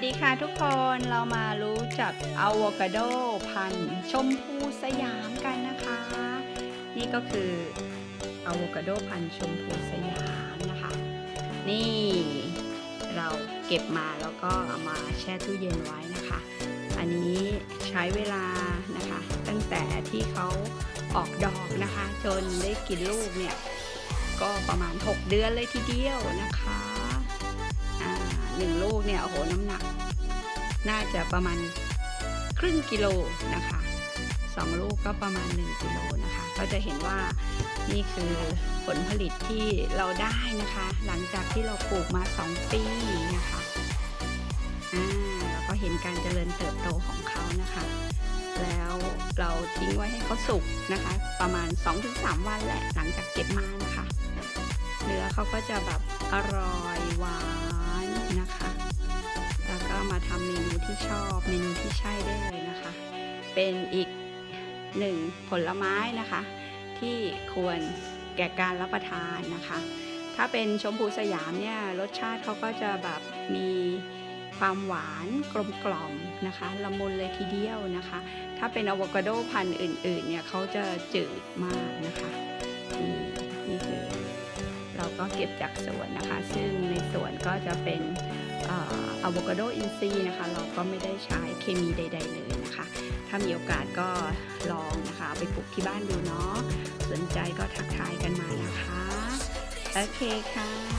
สดีค่ะทุกคนเรามารู้จักอะโวคาโดพันธุ์ชมพูสยามกันนะคะ นี่ก็คืออะโวคาโดพันธุ์ชมพูสยามนะคะ นี่เราเก็บมาแล้วก็เอามาแช่ตู้เย็นไว้นะคะ อันนี้ใช้เวลานะคะ ตั้งแต่ที่เขาออกดอกนะคะ จนได้กินลูกเนี่ย ก็ประมาณ 6 เดือนเลยทีเดียวนะคะ ลูกเนี่ยโอ้โหน้ำหนัก น่าจะประมาณครึ่งกิโลนะคะสองลูกก็ประมาณ 1กิโลนะคะ ก็จะเห็นว่านี่คือผลผลิตที่เราได้นะคะ หลังจากที่เราปลูกมา 2 ปีนะคะอ่าแล้วก็เห็นการเจริญเติบโตของเขานะคะ แล้วเราทิ้งไว้ให้เขาสุกนะคะ ประมาณ 2-3 วันแหละหลังจากเก็บมานะคะ เนื้อเขาก็จะแบบอร่อยหวานนะคะ เป็นอีกหนึ่งผลไม้นะคะ ที่ควรแก่การรับประทานนะคะ ถ้าเป็นชมพูสยามเนี่ยรสชาติเขาก็จะแบบมีความหวานกลมกล่อมนะคะละมุนเลยทีเดียวนะคะ ถ้าเป็นอะโวคาโดพันธุ์อื่นๆเนี่ยเขาจะจืดมากนะคะนี่นี่คือเราก็เก็บจากสวนนะคะ ซึ่งในสวนก็จะเป็นอะโวคาโดอินทรีย์นะคะ เราก็ไม่ได้ใช้เคมีใด ๆ เลยนะคะ มีโอกาสก็ลองนะคะไปปลูกที่บ้านดูเนาะสนใจก็ทักทายกันมานะคะ โอเคค่ะ